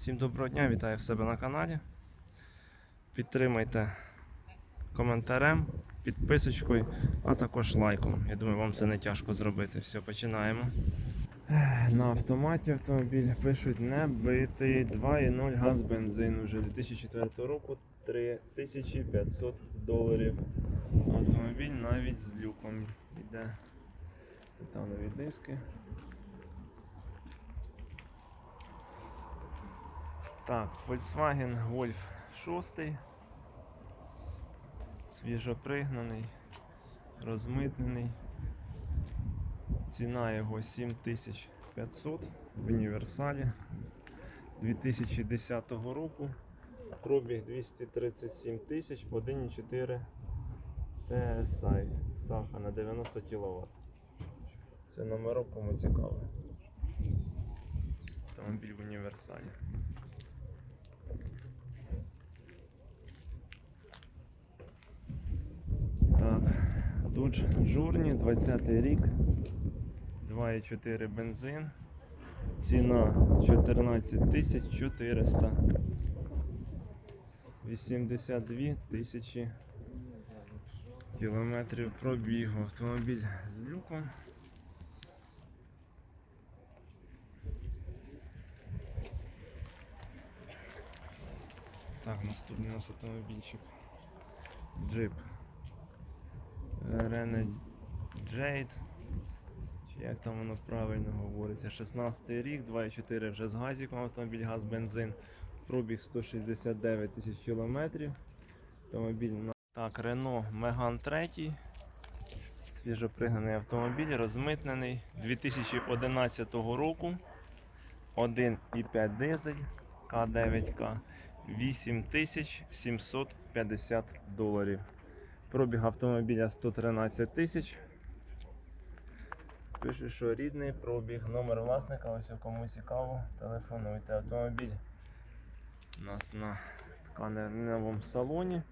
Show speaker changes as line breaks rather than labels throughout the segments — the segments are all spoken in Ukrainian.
Всім доброго дня, вітаю в себе на каналі. Підтримайте коментарем, підписочкою, а також лайком. Я думаю, вам це не тяжко зробити. Все, починаємо. На автоматі автомобіль пишуть не битий 2,0 газ бензин уже 2004 року 3500 доларів. Автомобіль навіть з люком йде. Титанові диски. Так, Volkswagen Golf 6. Свіжопригнаний, розмитнений. Ціна його 7500 в універсалі 2010 року. Пробіг 237 тисяч, 1,4 TSI. Саха на 90 кВт. Це номерок кому цікаво. Автомобіль в універсалі. Так, Dodge Journey, 20 рік, 2,4 бензин, ціна 14 тисяч 400, 82 тисячі кілометрів пробігу. Автомобіль з люком. Так, наступний у нас автомобільчик. Джип. Рене Джейд. Як там воно правильно говориться? 16 рік, 2,4 вже з газиком автомобіль, газ бензин. Пробіг 169 тисяч кілометрів. Автомобіль на так, Renault Megane 3. Свіжопригнаний автомобіль, розмитнений 2011 року. 1,5 дизель К9К 8750 доларів. Пробіг автомобіля 113 тисяч. Пише, що рідний пробіг, номер власника, ось кому цікаво, телефонуйте. Автомобіль у нас на тканевому салоні.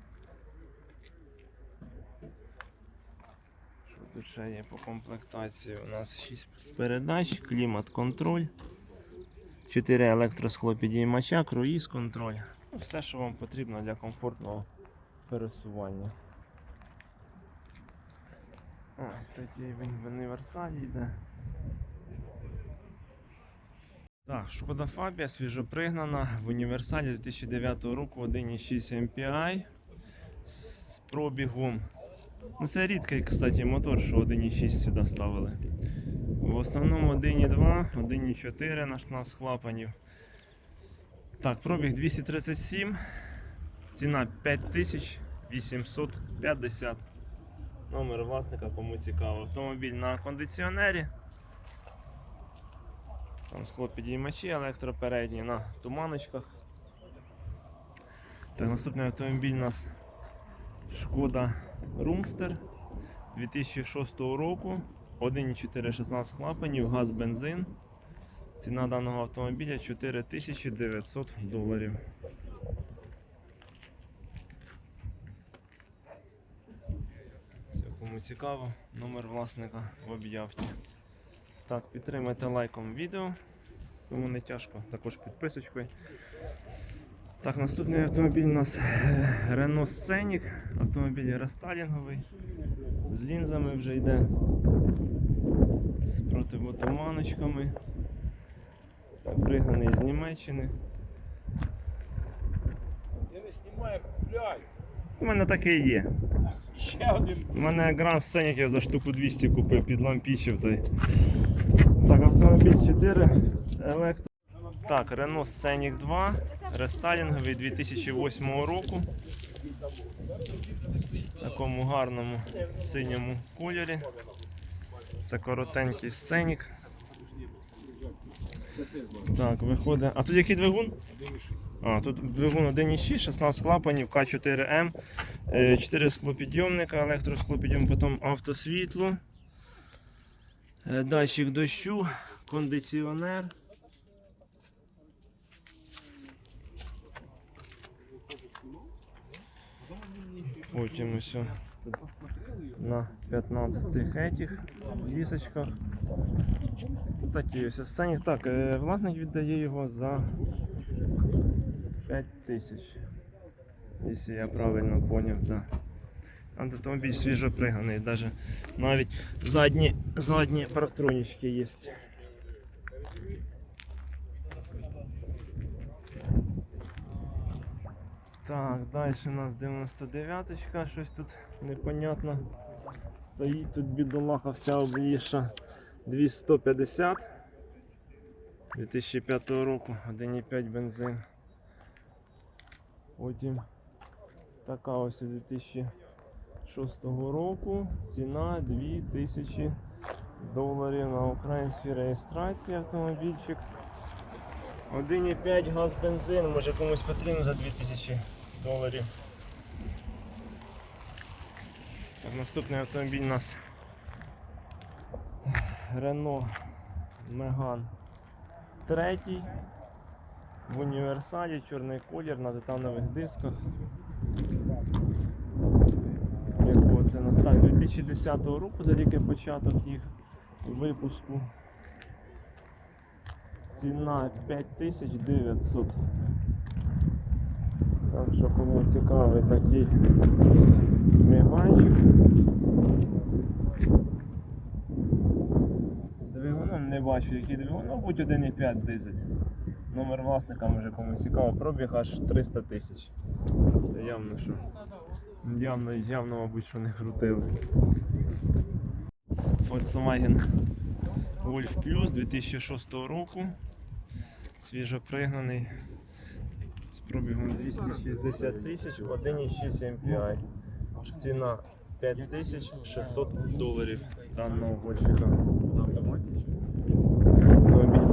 Що тут ще є по комплектації? У нас 6 передач, клімат-контроль, 4 електросхлопідіймача, круїз контроль. Ну, Все, що вам потрібно для комфортного пересування. Ось такий він в універсалі йде. Так, Шкода Фабія свіжопригнана в універсалі 2009 року 1,6 MPI з пробігом. Ну це рідкий, кстати, мотор, що 1,6 сюди ставили. В основному 1,2, 1,4 на 16 клапанів. Так, пробіг 237, ціна 5850. Номер власника, кому цікаво. Автомобіль на кондиціонері. Там склопідіймачі електропередні на туманочках. Так, наступний автомобіль у нас Шкода Румстер 2006 року. 1,4 16 клапанів, газ бензин. Ціна даного автомобіля 4900 доларів. Все, кому цікаво, номер власника в об'явці. Так, підтримайте лайком відео, кому не тяжко, також підписочкою. Так, наступний автомобіль у нас е, Renault Scenic, автомобіль рестайлінговий, з лінзами вже йде, з противотуманочками, пригнаний з Німеччини.
Я не знімаю, купляй.
У мене таке є.
Ще один.
У мене Grand Scenic я за штуку 200 купив під лампічів. Той. Так, автомобіль 4 електро. Так, Renault Scenic 2, рестайлінговий 2008 року. В такому гарному синьому кольорі. Це коротенький Scenic. Так, виходить. А тут який двигун? А, тут двигун 1.6, 16 клапанів, К4М, 4 склопідйомника, електросклопідйом, потім автосвітло, е, датчик дощу, кондиціонер. Потім ось на 15 этих дісочках. Такі ось сцені. Так, е, власник віддає його за 5 тисяч. Якщо я правильно поняв, так. Автомобіль свіжо приганий, даже навіть задні, задні парктронічки є. Так, далі у нас 99-ка, щось тут непонятно. Стоїть тут бідолаха вся обліша 250 2005 року, 1,5 бензин. Потім така ось 2006 року. Ціна 2000 доларів на українській реєстрації автомобільчик. 1,5 газ бензин, може комусь потрібно за 2000 доларів. Так, наступний автомобіль у нас Renault Megane третій в універсалі, чорний колір на титанових дисках. Якого це нас так, 2010 року, за тільки початок їх випуску. Ціна 5900. Так що кому цікавий такий міганчик. Двигуном не бачу, який двигун, будь 1,5 дизель. Номер власника може комусь цікаво, пробіг аж 300 тисяч. Це явно що. Явно, явно, мабуть, що не крутили. Volkswagen Golf Plus 2006 року. Свіжо пригнаний. З пробігом 260 тисяч, 1,6 MPI. Ціна 5600 доларів даного гольфіка. Автомобіль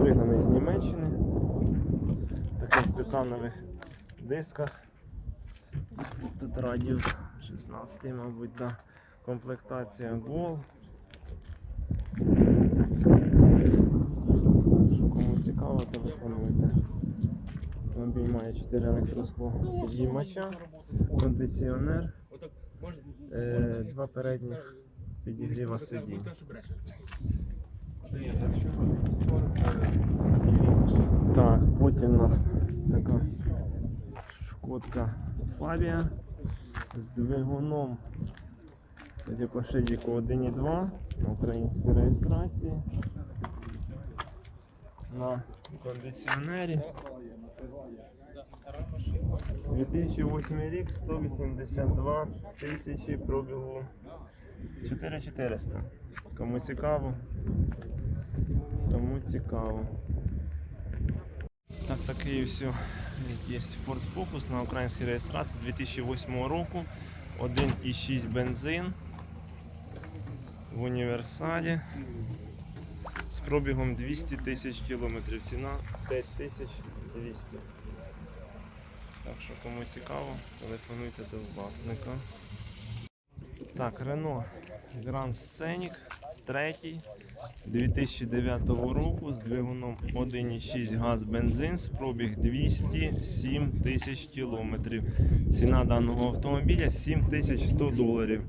пригнаний з Німеччини. Таких титанових дисках. Тут радіус 16, мабуть, да. комплектація Gol. Кому цікаво, телефонуйте. Автомобіль має 4 електроскло підіймача, кондиціонер, е, два передніх підігріва сидінь. Так, потім у нас така шкодка Фабія з двигуном. Судя по шидіку 1.2 на українській реєстрації. На кондиціонері. 2008 рік, 182 тисячі пробігу 4400. Кому цікаво, Кому цікаво. Так, такий все. Є Ford Focus на українській реєстрації 2008 року. 1,6 бензин в універсалі з пробігом 200 тисяч кілометрів. Ціна 5200. Так що кому цікаво, телефонуйте до власника. Так, Renault Grand Scenic третій 2009 року з двигуном 1,6 газ бензин з пробіг 207 тисяч кілометрів. Ціна даного автомобіля 7100 доларів.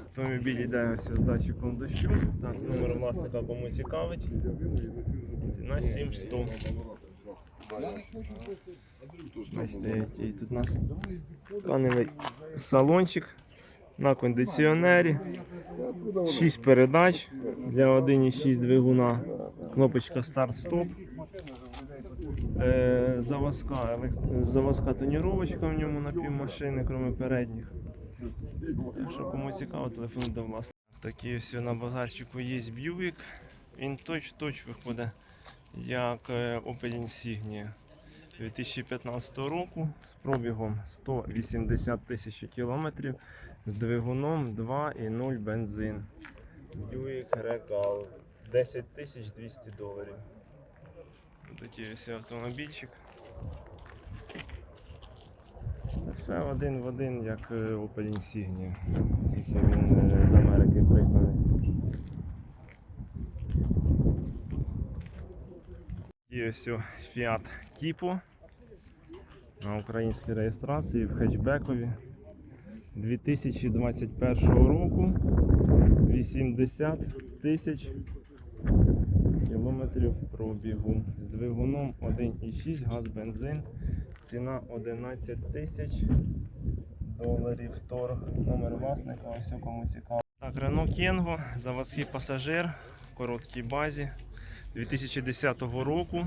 Автомобіль йде ось з датчиком дощу. Так, номер власника кому цікавить. Ціна 7100. Бачите, тут у нас тканевий салончик на кондиціонері. 6 передач для 1,6 двигуна. Кнопочка старт-стоп. Е, заводська, елек- тоніровочка в ньому на півмашини, крім передніх. Так що кому цікаво, телефон до власника. Такі все на базарчику є Buick. Він точ-точ виходить як е, Opel Insignia 2015 року з пробігом 180 тисяч кілометрів з двигуном 2,0 бензин. Buick Regal 10 тисяч 200 доларів. Такий ось автомобільчик. Це все один в один, як е, Opel Insignia. Тільки він е, з Америки пригнаний. І ось Fiat Tipo на українській реєстрації в хетчбекові 2021 року 80 тисяч кілометрів пробігу. З двигуном 1,6 газ бензин. Ціна 11 тисяч доларів торг. Номер власника, ось кому цікаво. Так, Renault Kengo, заводський пасажир в короткій базі 2010 року.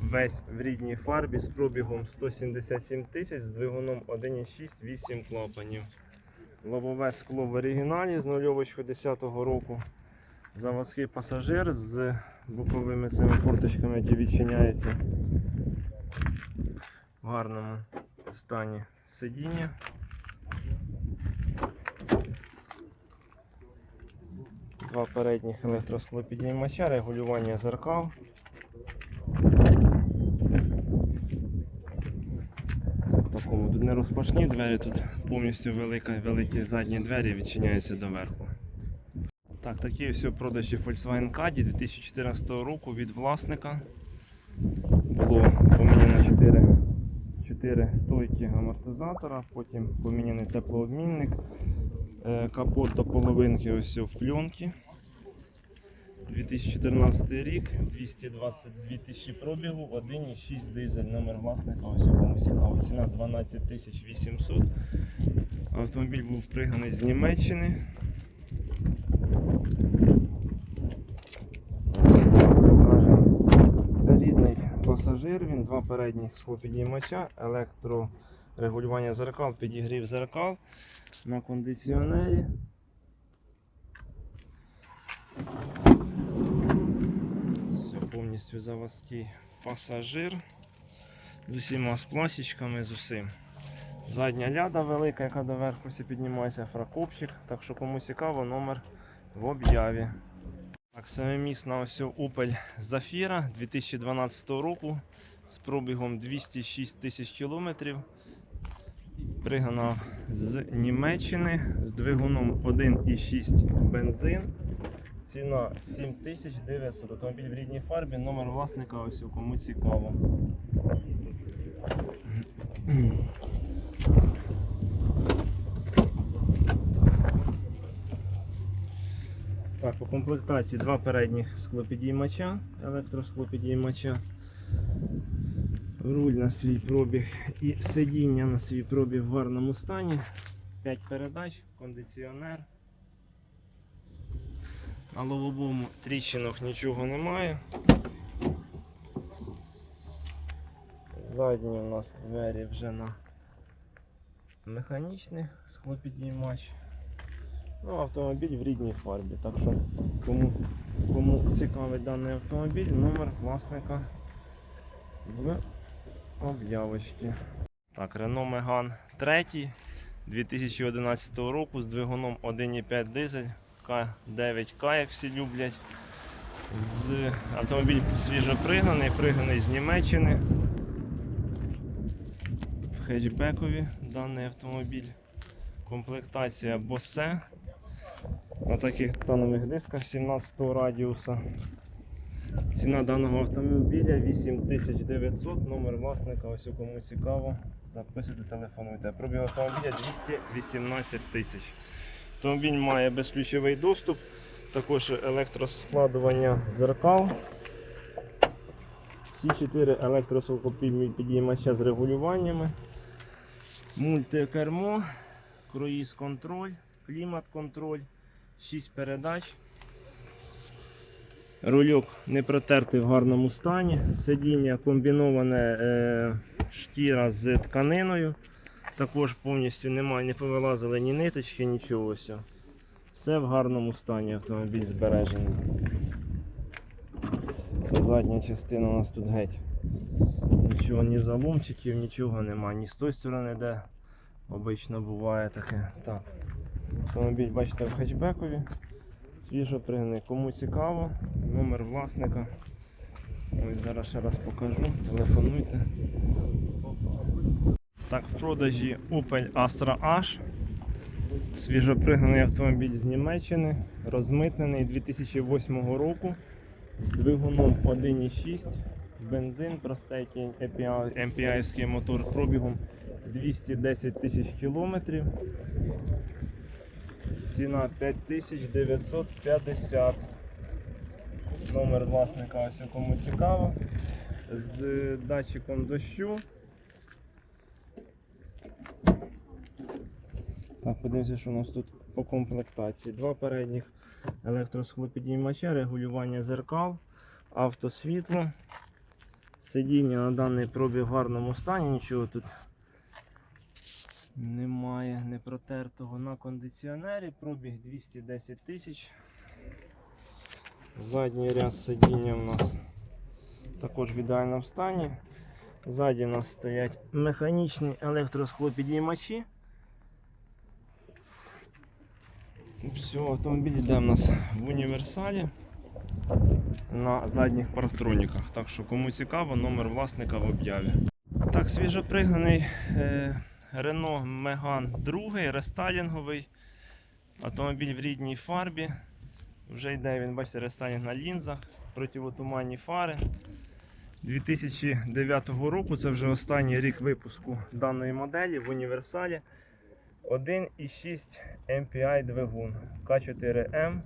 Весь в рідній фарбі з пробігом 177 тисяч, з двигуном 1,6, 8 клапанів. Лобове скло в оригіналі з нульовочкою 10 року. Заводський пасажир з боковими цими форточками, які відчиняються в гарному стані сидіння. Два передніх електросклопідіймача, регулювання зеркал. В тут не розпашні двері, тут повністю велика, великі задні двері відчиняються доверху. Так, такі ось продажі Volkswagen Caddy 2014 року від власника. Було поміняно 4, 4 стойки амортизатора, потім поміняний теплообмінник, е, капот до половинки ось в пленці. 2014 рік, 222 тисячі пробігу, 1,6 дизель, номер власника, ось кому цікаво, ціна 12 800. Автомобіль був пригнаний з Німеччини. Рідний пасажир, він два передніх склопідіймача, електрорегулювання зеркал, підігрів зеркал на кондиціонері. Повністю заводський пасажир. З усіма з з усім. Задня ляда велика, яка доверху піднімається, фракопчик. Так що кому цікаво, номер в об'яві. Так, семимісна ось Opel Zafira 2012 року з пробігом 206 тисяч кілометрів. Пригнана з Німеччини з двигуном 1,6 бензин. Ціна 7900. Автомобіль в рідній фарбі, номер власника ось у кому цікаво. Так, по комплектації два передніх склопідіймача, електросклопідіймача, руль на свій пробіг і сидіння на свій пробіг в гарному стані, 5 передач, кондиціонер. На лобовому тріщинок нічого немає. Задні у нас двері вже на механічних склопідіймач. Ну, автомобіль в рідній фарбі. Так що кому, кому цікавий даний автомобіль, номер власника в об'явочці. Так, Renault Megane 3 2011 року з двигуном 1,5 дизель К9К, як всі люблять. З автомобіль свіжо пригнаний, з Німеччини. В хетчбекові даний автомобіль. Комплектація Bose на таких титанових дисках 17 радіуса. Ціна даного автомобіля 8900, номер власника, ось у кому цікаво, записуйте, телефонуйте. Пробіг автомобіля 218 тисяч. Автомобіль має безключовий доступ, також електроскладування зеркал. Всі чотири електросокопідіймача з регулюваннями, мультикермо, круїз контроль, клімат контроль, 6 передач. Рульок не протертий в гарному стані. Сидіння комбіноване е, шкіра з тканиною. Також повністю немає, не повилазили ні ниточки, нічого. Все, все в гарному стані автомобіль збережений. Це задня частина у нас тут геть. Нічого, ні заломчиків, нічого немає, ні з тої сторони, де обично буває таке. Так. Автомобіль бачите в хетчбекові. Свіжо пригнаний. Кому цікаво, номер власника. Ось зараз ще раз покажу. Телефонуйте. Так, в продажі Opel Astra H. Свіжопригнаний автомобіль з Німеччини, розмитнений 2008 року з двигуном 1,6, бензин, простенький MPI мотор пробігом 210 тисяч кілометрів. Ціна 5950. Номер власника, ось кому цікаво. З датчиком дощу. Так, подивимося, що у нас тут по комплектації. Два передніх електросхлопідіймача, регулювання зеркал, автосвітло. Сидіння на даний пробіг в гарному стані, нічого тут немає не протертого на кондиціонері, пробіг 210 тисяч. Задній ряд сидіння у нас також в ідеальному стані. Ззаді у нас стоять механічні електросхлопідіймачі. Все, автомобіль йде у нас в універсалі на задніх парктроніках. Так що кому цікаво, номер власника в об'яві. Так, свіжопригнаний Renault Megane 2, рестайлінговий. Автомобіль в рідній фарбі. Вже йде він, бачите, рестайлінг на лінзах, противотуманні фари. 2009 року це вже останній рік випуску даної моделі в універсалі. 1,6 MPI двигун К4М.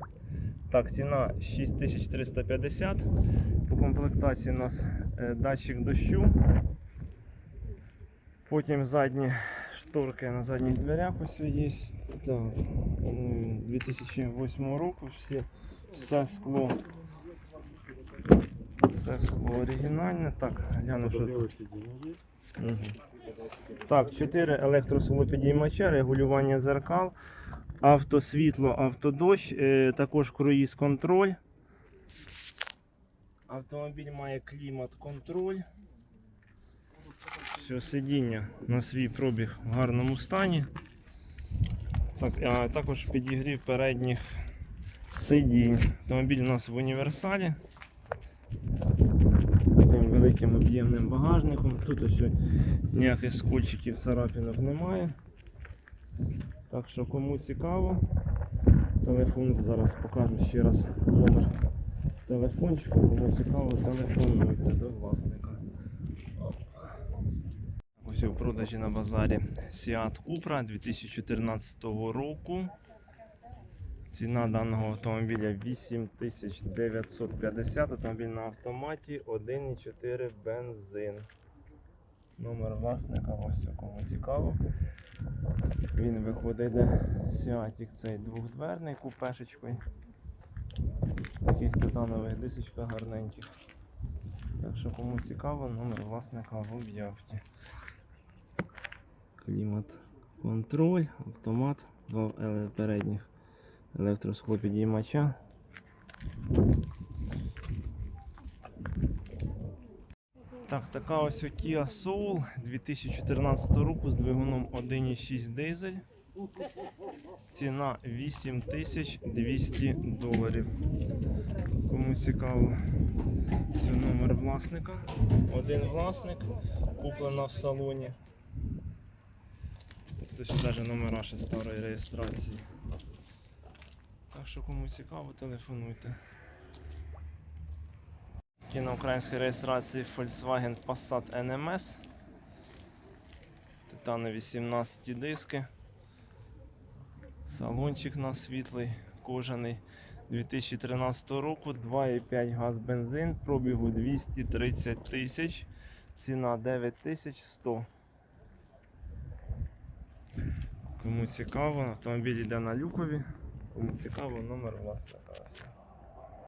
Так, ціна 6350. По комплектації у нас е, датчик дощу. Потім задні шторки на задніх дверях ось є. Так, 2008 року всі, все скло. Все скло оригінальне. Так, гляну, що тут. Так, 4 електросолопідіймача, регулювання зеркал, автосвітло, автодощ, е, також круїз контроль. Автомобіль має клімат-контроль. Все, сидіння на свій пробіг в гарному стані. Так, а також підігрів передніх сидінь. Автомобіль у нас в універсалі. Великим об'ємним багажником. Тут ось ніяких скольчиків, царапінок немає. Так що кому цікаво, телефон зараз покажу ще раз номер телефончику, кому цікаво, телефонуйте до власника. Ось у продажі на базарі Seat Cupra 2014 року. Ціна даного автомобіля 8950, автомобіль на автоматі 1,4 бензин. Номер власника, ось кому цікаво. Він виходить Сіатік цей двохдверний купешечкою. Таких титанових дисочках гарненьких. Так що кому цікаво, номер власника в об'явці. Клімат контроль, автомат, два е, передніх електросхлопідіймача. Так, така ось Kia Soul 2014 року з двигуном 1,6 дизель. Ціна 8200 доларів. Кому цікаво, це номер власника. Один власник, куплена в салоні. Хтось навіть номера ще старої реєстрації. Так що кому цікаво, телефонуйте. Є на реєстрації Volkswagen Passat NMS. Титанові 17 диски. Салончик на світлий, кожаний 2013 року, 2,5 газ бензин, пробігу 230 тисяч, ціна 9100. Кому цікаво, автомобіль йде на люкові. Цікаво, номер власника. ось.